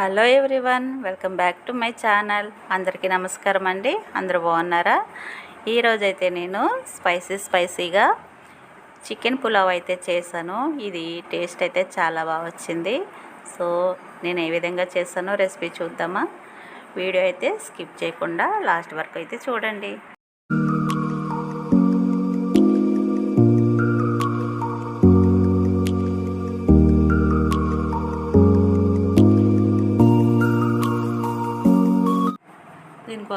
Hello everyone welcome back to my channel. అందరికీ నమస్కారం అండి. అందరూ బాగున్నారా? ఈరోజు అయితే నేను స్పైసీ స్పైసీగా చికెన్ పులావ్ అయితే చేశాను. ఇది టేస్ట్ అయితే చాలా బాగా వచ్చింది. సో నేను ఏ విధంగా చేశానో రెసిపీ చూద్దామా? వీడియో అయితే స్కిప్ చేయకుండా లాస్ట్ వరకు అయితే చూడండి.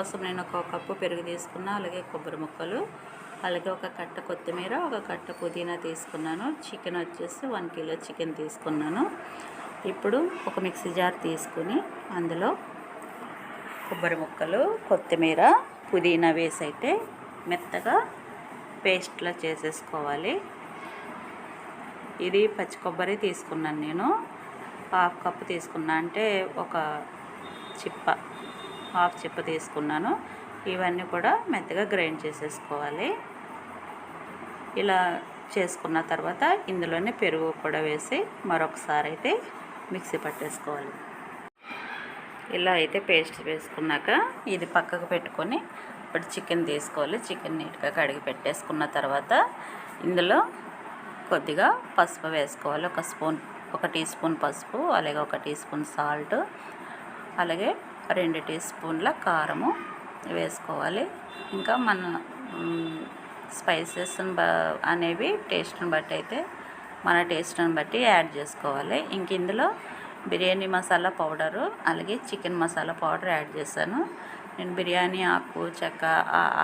కోసం నేను ఒక కప్పు పెరుగు తీసుకున్నా అలాగే కొబ్బరి ముక్కలు అలాగే ఒక కట్ట కొత్తిమీర ఒక కట్ట పుదీనా తీసుకున్నాను. చికెన్ వచ్చేసి వన్ కిలో చికెన్ తీసుకున్నాను. ఇప్పుడు ఒక మిక్సీ జార్ తీసుకుని అందులో కొబ్బరి ముక్కలు కొత్తిమీర పుదీనా వేసి అయితే మెత్తగా పేస్ట్లా చేసేసుకోవాలి. ఇది పచ్చి కొబ్బరి తీసుకున్నాను నేను. హాఫ్ కప్పు తీసుకున్నా అంటే ఒక చిప్ప. హాఫ్ చిప్ప తీసుకున్నాను. ఇవన్నీ కూడా మెత్తగా గ్రైండ్ చేసేసుకోవాలి. ఇలా చేసుకున్న తర్వాత ఇందులోనే పెరుగు కూడా వేసి మరొకసారి అయితే మిక్సీ పట్టేసుకోవాలి. ఇలా అయితే పేస్ట్ వేసుకున్నాక ఇది పక్కకు పెట్టుకొని ఇప్పుడు చికెన్ తీసుకోవాలి. చికెన్ నీట్గా కడిగి పెట్టేసుకున్న తర్వాత ఇందులో కొద్దిగా పసుపు వేసుకోవాలి. ఒక స్పూన్ ఒక టీ స్పూన్ పసుపు అలాగే ఒక టీ స్పూన్ సాల్ట్ అలాగే రెండు టీ స్పూన్ల కారము వేసుకోవాలి. ఇంకా మన స్పైసెస్ అనేవి టేస్ట్ని బట్టి అయితే మన టేస్ట్ని బట్టి యాడ్ చేసుకోవాలి. ఇంక ఇందులో బిర్యానీ మసాలా పౌడరు అలాగే చికెన్ మసాలా పౌడర్ యాడ్ చేశాను. నేను బిర్యానీ ఆకు చెక్క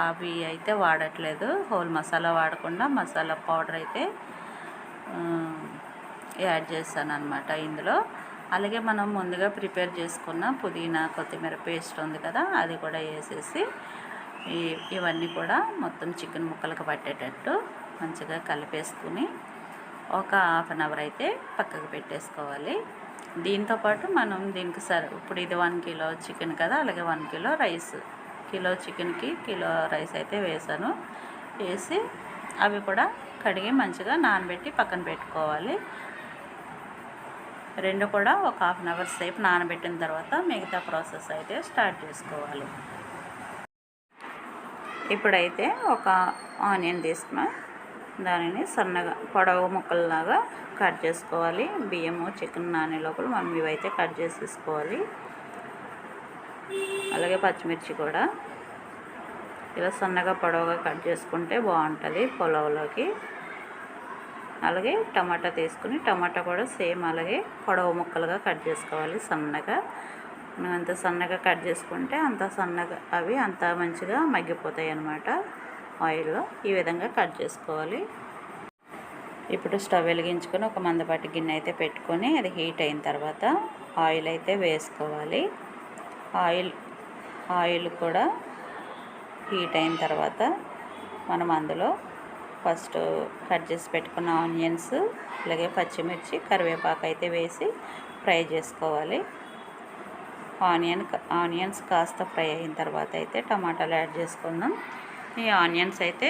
అవి అయితే వాడట్లేదు. హోల్ మసాలా వాడకుండా మసాలా పౌడర్ అయితే యాడ్ చేశాను అనమాట ఇందులో. అలాగే మనం ముందుగా ప్రిపేర్ చేసుకున్న పుదీనా కొత్తిమీర పేస్ట్ ఉంది కదా అది కూడా వేసేసి ఇవన్నీ కూడా మొత్తం చికెన్ ముక్కలకు పట్టేటట్టు మంచిగా కలిపేసుకుని ఒక హాఫ్ అన్ అవర్ అయితే పక్కకు పెట్టేసుకోవాలి. దీంతోపాటు మనం దీనికి సరే ఇప్పుడు ఇది వన్ కిలో చికెన్ కదా అలాగే వన్ కిలో రైస్ కిలో చికెన్కి కిలో రైస్ అయితే వేసాను. వేసి అవి కూడా కడిగి మంచిగా నానబెట్టి పక్కన పెట్టుకోవాలి. రెండు కూడా ఒక హాఫ్ అన్ అవర్ సేపు నానబెట్టిన తర్వాత మిగతా ప్రాసెస్ అయితే స్టార్ట్ చేసుకోవాలి. ఇప్పుడైతే ఒక ఆనియన్ తీసుకున్నా దానిని సన్నగా పొడవు ముక్కల్లాగా కట్ చేసుకోవాలి. బియ్యము చికెన్ నానే లోపల మనం ఇవైతే కట్ చేసేసుకోవాలి. అలాగే పచ్చిమిర్చి కూడా. ఇలా సన్నగా పొడవుగా కట్ చేసుకుంటే బాగుంటుంది పొలవులోకి. అలాగే టమాటా తీసుకుని టమాటా కూడా సేమ్ అలాగే పొడవు ముక్కలుగా కట్ చేసుకోవాలి సన్నగా. మనం ఎంత సన్నగా కట్ చేసుకుంటే అంత సన్నగా అవి అంత మంచిగా మగ్గిపోతాయి అన్నమాట ఆయిల్లో. ఈ విధంగా కట్ చేసుకోవాలి. ఇప్పుడు స్టవ్ వెలిగించుకొని ఒక మందపాటి గిన్నె అయితే పెట్టుకొని అది హీట్ అయిన తర్వాత ఆయిల్ అయితే వేసుకోవాలి. ఆయిల్ ఆయిల్ కూడా హీట్ అయిన తర్వాత మనం అందులో ఫస్ట్ కట్ చేసి పెట్టుకున్న ఆనియన్స్ అలాగే పచ్చిమిర్చి కరివేపాకు అయితే వేసి ఫ్రై చేసుకోవాలి. ఆనియన్ ఆనియన్స్ కాస్త ఫ్రై అయిన తర్వాత అయితే టమాటాలు యాడ్ చేసుకుందాం. ఈ ఆనియన్స్ అయితే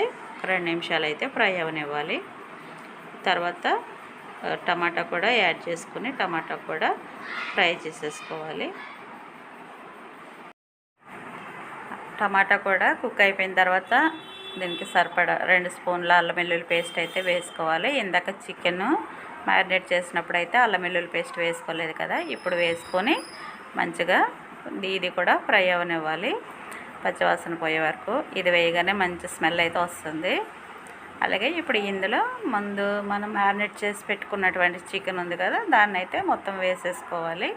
రెండు నిమిషాలు అయితే ఫ్రై అవనివ్వాలి. తర్వాత టమాటా కూడా యాడ్ చేసుకుని టమాటా కూడా ఫ్రై చేసేసుకోవాలి. టమాటా కూడా కుక్ అయిపోయిన తర్వాత దీనికి సరిపడా రెండు స్పూన్ల అల్లం వెల్లుల్లి పేస్ట్ అయితే వేసుకోవాలి. ఇందాక చికెన్ మ్యారినేట్ చేసినప్పుడు అయితే అల్లం వెల్లుల్లి పేస్ట్ వేసుకోలేదు కదా ఇప్పుడు వేసుకొని మంచిగా ఇది కూడా ఫ్రై అవనివ్వాలి. పచ్చివాసన పోయే వరకు ఇది వేయగానే మంచి స్మెల్ అయితే వస్తుంది. అలాగే ఇప్పుడు ఇందులో ముందు మనం మ్యారినేట్ చేసి పెట్టుకున్నటువంటి చికెన్ ఉంది కదా దాన్ని అయితే మొత్తం వేసేసుకోవాలి.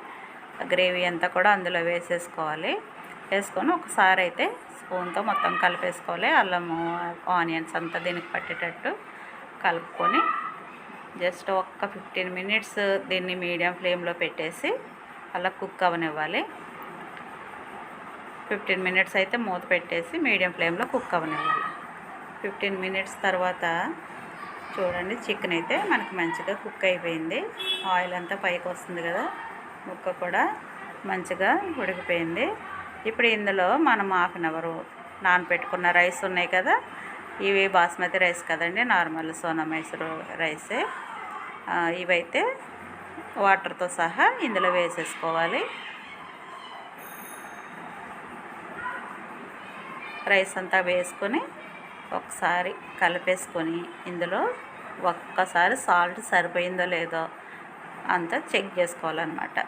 గ్రేవీ అంతా కూడా అందులో వేసేసుకోవాలి. వేసుకొని ఒకసారి అయితే స్పూన్తో మొత్తం కలిపేసుకోవాలి. అల్లము ఆనియన్స్ అంతా దీనికి పట్టేటట్టు కలుపుకొని జస్ట్ ఒక్క ఫిఫ్టీన్ మినిట్స్ దీన్ని మీడియం ఫ్లేమ్లో పెట్టేసి అలా కుక్ అవనివ్వాలి. ఫిఫ్టీన్ మినిట్స్ అయితే మూత పెట్టేసి మీడియం ఫ్లేమ్లో కుక్ అవనివ్వాలి. ఫిఫ్టీన్ మినిట్స్ తర్వాత చూడండి చికెన్ అయితే మనకు మంచిగా కుక్ అయిపోయింది. ఆయిల్ అంతా పైకి వస్తుంది కదా ముక్క కూడా మంచిగా ఉడికిపోయింది. ఇప్పుడు ఇందులో మనం హాఫ్ అన్ అవర్ నానబెట్టుకున్న రైస్ ఉన్నాయి కదా ఇవి బాస్మతి రైస్ కదండి నార్మల్ సోనా మైసూరు రైసే. ఇవైతే వాటర్తో సహా ఇందులో వేసేసుకోవాలి. రైస్ అంతా వేసుకొని ఒకసారి కలిపేసుకొని ఇందులో ఒక్కసారి సాల్ట్ సరిపోయిందో లేదో అంతా చెక్ చేసుకోవాలన్నమాట.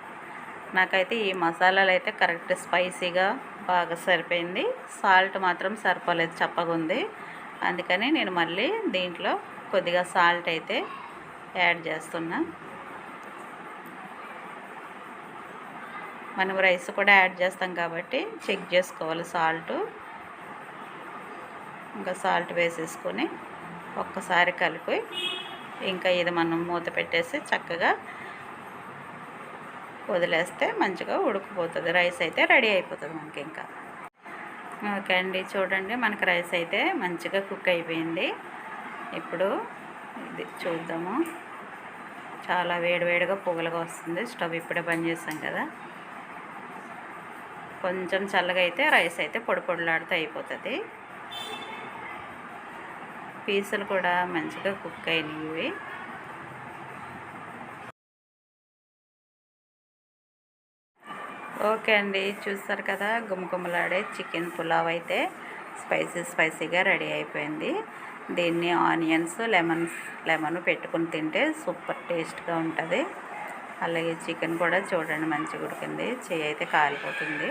నాకైతే ఈ మసాలాలు అయితే కరెక్ట్ స్పైసీగా బాగా సరిపోయింది. సాల్ట్ మాత్రం సరిపోలేదు చప్పగుంది. అందుకని నేను మళ్ళీ దీంట్లో కొద్దిగా సాల్ట్ అయితే యాడ్ చేస్తున్నా. మనం రైస్ కూడా యాడ్ చేస్తాం కాబట్టి చెక్ చేసుకోవాలి సాల్ట్. ఇంకా సాల్ట్ వేసేసుకొని ఒక్కసారి కలిపి ఇంకా ఇది మనం మూత పెట్టేసి చక్కగా వదిలేస్తే మంచిగా ఉడికిపోతుంది. రైస్ అయితే రెడీ అయిపోతుంది మనకి ఇంకా. ఓకే అండి చూడండి మనకి రైస్ అయితే మంచిగా కుక్ అయిపోయింది. ఇప్పుడు ఇది చూద్దాము. చాలా వేడివేడిగా పొగలుగా వస్తుంది. స్టవ్ ఇప్పుడే బంద్ చేసాం కదా. కొంచెం చల్లగా అయితే రైస్ అయితే పొడి పొడిలాడుతూ అయిపోతుంది. పీసులు కూడా మంచిగా కుక్ అయినవి. ఓకే అండి చూస్తారు కదా గుమగుమలాడే చికెన్ పులావ్ అయితే స్పైసీ స్పైసీగా రెడీ అయిపోయింది. దీన్ని ఆనియన్స్ లెమన్స్ లెమన్ పెట్టుకుని తింటే సూపర్ టేస్ట్గా ఉంటుంది. అలాగే చికెన్ కూడా చూడండి మంచిగా ఉడికింది చెయ్యి అయితే కాలిపోతుంది.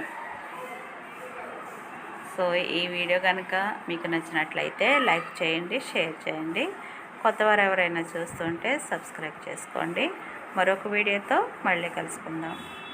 సో ఈ వీడియో కనుక మీకు నచ్చినట్లయితే లైక్ చేయండి షేర్ చేయండి. కొత్తవారు ఎవరైనా చూస్తుంటే సబ్స్క్రైబ్ చేసుకోండి. మరొక వీడియోతో మళ్ళీ కలుసుకుందాం.